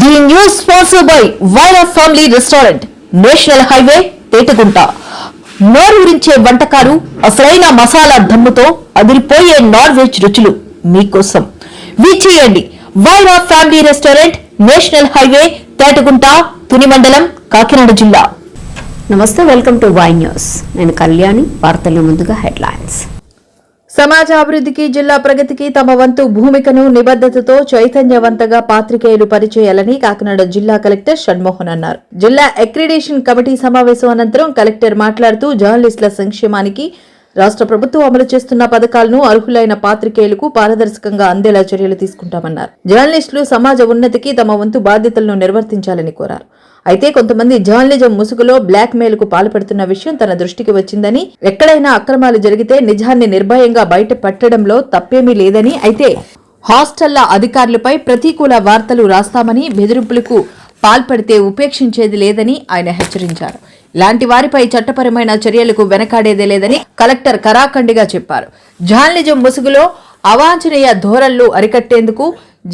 The news sponsor by Vaira family restaurant national highway Tetagunta. నోరూరించే వంటకాలు అసలైన మసాలా దమ్ముతో అదిరిపోయే నాన్ వెజ్ రుచులు మీకోసం. విచ్చేయండి Wyra family restaurant national highway Tetagunta Tuni మండలం కాకినాడ జిల్లా. నమస్తే వెల్కమ్ టు వై న్యూస్. నేను కళ్యాణి వార్తల్లో ముందుగా హెడ్లైన్స్. సమాజ అభివృద్ధికి జిల్లా ప్రగతికి తమ వంతు భూమికను నిబద్ధతతో చైతన్యవంతంగా పాత్రికేయులు పరిచేయాలని కాకినాడ జిల్లా కలెక్టర్ షణ్మోహన్ అన్నారు. జిల్లా అక్రిడేషన్ కమిటీ సమావేశం అనంతరం కలెక్టర్ మాట్లాడుతూ జర్నలిస్టుల సంక్షేమానికి రాష్ట్ర ప్రభుత్వం అమలు చేస్తున్న పథకాలను అర్హులైన పాత్రికేయులకు పారదర్శకంగా అందేలా చర్యలు తీసుకుంటామన్నారు. జర్నలిస్టులు సమాజ ఉన్నతికి తమ వంతు బాధ్యతలను నిర్వర్తించాలని కోరారు. అయితే కొంతమంది జర్నలిజం ముసుగులో బ్లాక్ మెయిల్కు పాల్పడుతున్న విషయం తన దృష్టికి వచ్చిందని ఎక్కడైనా అక్రమాలు జరిగితే నిజాన్ని నిర్భయంగా బయట పెట్టడంలో తప్పేమీ లేదని అయితే హాస్టళ్ళ అధికారులపై ప్రతికూల వార్తలు రాస్తామని బెదిరింపులకు పాల్పడితే ఉపేక్షించేది లేదని ఆయన హెచ్చరించారు. లాంటి వారిపై చట్టపరమైన చర్యలకు వెనకాడేదే లేదని కలెక్టర్ కరాఖండిగా చెప్పారు. జర్నలిజం ముసుగులో అవాంఛనీయ ధోరణులు అరికట్టేందుకు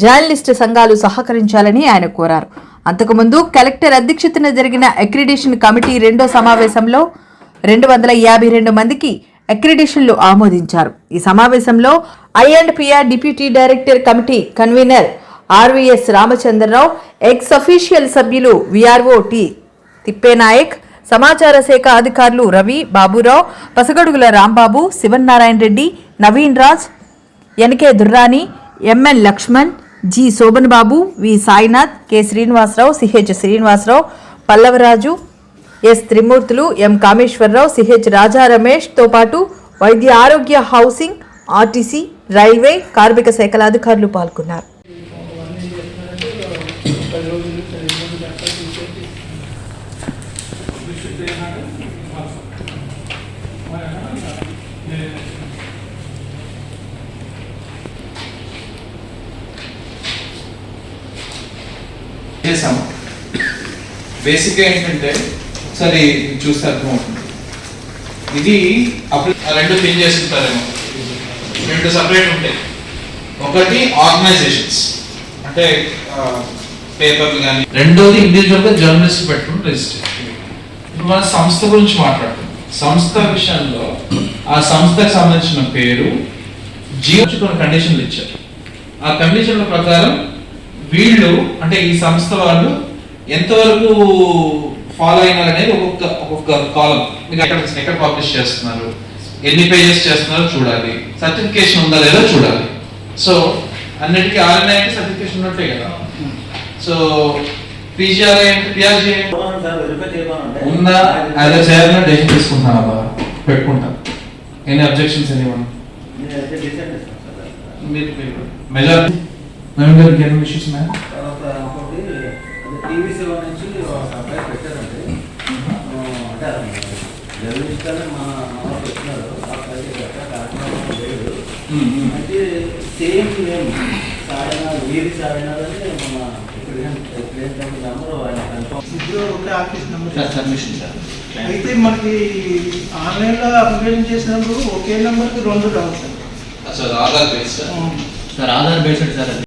జర్నలిస్టు సంఘాలు సహకరించాలని ఆయన కోరారు. అంతకుముందు కలెక్టర్ అధ్యక్షతన జరిగిన అక్రిడేషన్ కమిటీ రెండో సమావేశంలో రెండు వందల యాభై రెండు మందికి అక్రిడేషన్లు ఆమోదించారు. ఈ సమావేశంలో I and PR deputy director committee convener RVS Ramachandrarao ex official సభ్యులు విఆర్ఓ టి తిప్పేనాయక్ సమాచార శాఖ అధికారులు Ravi Baburao Pasagadugula Rambabu Sivannarayana Reddy Naveen Raj NK Durrani MN Lakshman G Shoban Babu V Sainath K Srinivasarao CH Srinivasarao Pallavaraju S Trimurthulu M Kameswararao CH Raja రమేష్తో పాటు వైద్య ఆరోగ్య housing RTC railway కార్మిక శాఖల అధికారులు పాల్గొన్నారు. చేసాము బేసిక్గా ఏంటంటే ఒకసారి చూస్తే అర్థమవుతుంది. ఇది అప్పుడు రెండు ఫిల్ చేసుకుంటారేమో. రెండు సపరేట్ ఉంటాయి. ఒకటి ఆర్గనైజేషన్స్ అంటే పేపర్లు కానీ రెండోది ఇండివిజువల్గా జర్నలిస్ట్ పెట్టుకుని రిజిస్టర్ ఇప్పుడు మన సంస్థ గురించి మాట్లాడుతున్నాం సంస్థ విషయంలో ఆ సంస్థకు సంబంధించిన పేరు జియో కొన్ని కండిషన్లు ఇచ్చారు. ఆ కండిషన్ల ప్రకారం వీళ్ళు అంటే ఈ సంస్థ వాళ్ళు ఎంతవరకు ఫాలో అయినారు అనేది ఒక్కొక్క ఒక్కొక్క కాలం మీకు ఎక్కడ ఎక్కడ పబ్లిష్ చేస్తున్నారు? ఎన్ని పేజెస్ చేస్తున్నారో చూడాలి. సర్టిఫికేషన్ ఉందా లేదో చూడాలి. సో అన్నిటికీ ఆర్ఎన్ఐకి సర్టిఫికేషన్ ఉన్నట్టే కదా. సో పీజీఆర్ ఏంటి? పిఆర్జీ ఉందా? అదే చేయాలని డెసిషన్ తీసుకుంటాను అబ్బా. పెట్టుకుంటాను ఎనీ అబ్జెక్షన్స్ ఎనీ వన్ మీరు. మెజారిటీ నవీన్ గారికి ఎన్ని విషయస్ ఉన్నాయి? టీవీ సేవ నుంచి ఒక అబ్బాయి పెట్టారండి అంటే జర్నలిస్ట్ అని మా అమ్మ పెట్టినారు ఆ అబ్బాయి కాకినాడ లేడు అయితే సేమ్. నేమ్ సాయినాథ్ వీరి సాయినాథ్ అని మన సబ్మిషన్ సార్ అయితే మనకి ఆన్లైన్లో అప్లికేషన్ చేసినప్పుడు ఒకే నెంబర్కి రెండు రావచ్చు sir Aadhaar base sir sir Aadhaar based sir